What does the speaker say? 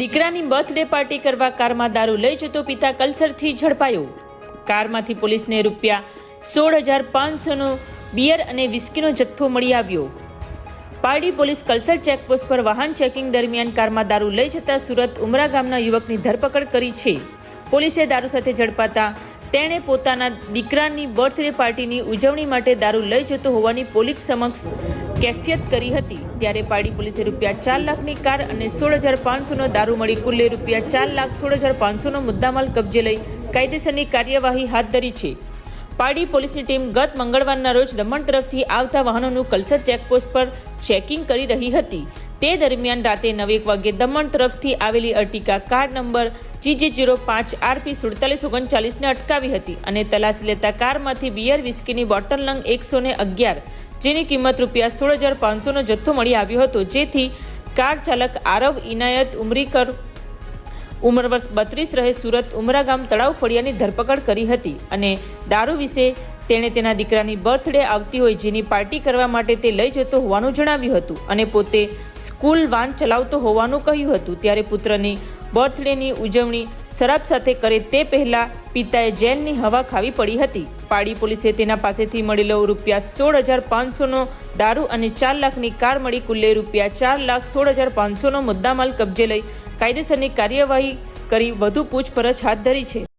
દીકરાની birthday party કરવા કારમાં દારૂ લઈ જતો પિતા કલ્સરથી ઝડપાયો. કારમાંથી પોલીસને રૂપિયા સોળ હજાર પાંચસોનો બિયર અને વિસ્કીનો જથ્થો મળી આવ્યો. પારડી પોલીસ કલ્સર ચેકપોસ્ટ પર વાહન ચેકિંગ દરમિયાન કારમાં દારૂ લઈ જતા સુરત ઉમરા ગામના યુવકની ધરપકડ કરી છે. પોલીસે દારૂ સાથે ઝડપાતા તેણે પોતાના દીકરાની બર્થડે પાર્ટીની ઉજવણી માટે દારૂ લઈ જતો હોવાની પોલીસ સમક્ષ કેફિયત કરી હતી. ત્યારે પાડી પોલીસે રૂપિયા ચાર લાખની કાર અને સોળ હજાર પાંચસોનો દારૂ મળી કુલ્લે રૂપિયા ચાર લાખ સોળ હજાર પાંચસોનો મુદ્દામાલ કબજે લઈ કાયદેસરની કાર્યવાહી હાથ ધરી છે. પાડી પોલીસની ટીમ ગત મંગળવારના રોજ દમણ તરફથી આવતા વાહનોનું કલ્સર ચેકપોસ્ટ પર ચેકિંગ કરી રહી હતી. તે દરમિયાન રાતે નવેક વાગ્યે દમણ તરફથી આવેલી Ertiga car number GJ zero પાંચ આરપી સુડતાલીસ ઓગણચાલીસને અટકાવી હતી અને તલાશી લેતા કારમાંથી બિયર વિસ્કીની બોટલ નંગ એકસો ને અગિયાર, જેની કિંમત રૂપિયા સોળ હજાર પાંચસોનો જથ્થો મળી આવ્યો હતો. જેથી કાર ચાલક આરવ ઇનાયત ઉમરીકર ઉંમર વર્ષ બત્રીસ રહે સુરત ઉમરા ગામ તળાવ ફળિયાની ધરપકડ કરી હતી અને દારૂ વિશે તેણે તેના દીકરાની બર્થડે આવતી હોય જેની પાર્ટી કરવા માટે તે લઈ જતો હોવાનું જણાવ્યું હતું અને પોતે સ્કૂલ વાન ચલાવતો હોવાનું કહ્યું હતું. ત્યારે પુત્રની બર્થડેની ઉજવણી શરાબ સાથે કરે તે પહેલાં પિતાએ જેલની હવા ખાવી પડી હતી. પાડી પોલીસે તેના પાસેથી મળેલો રૂપિયા સોળ હજાર પાંચસોનો દારૂ અને ચાર લાખની કાર મળી કુલ્લે રૂપિયા ચાર લાખ સોળ હજાર પાંચસોનો મુદ્દામાલ કબજે લઈ કાયદેસરની કાર્યવાહી કરી વધુ પૂછપરછ હાથ ધરી છે.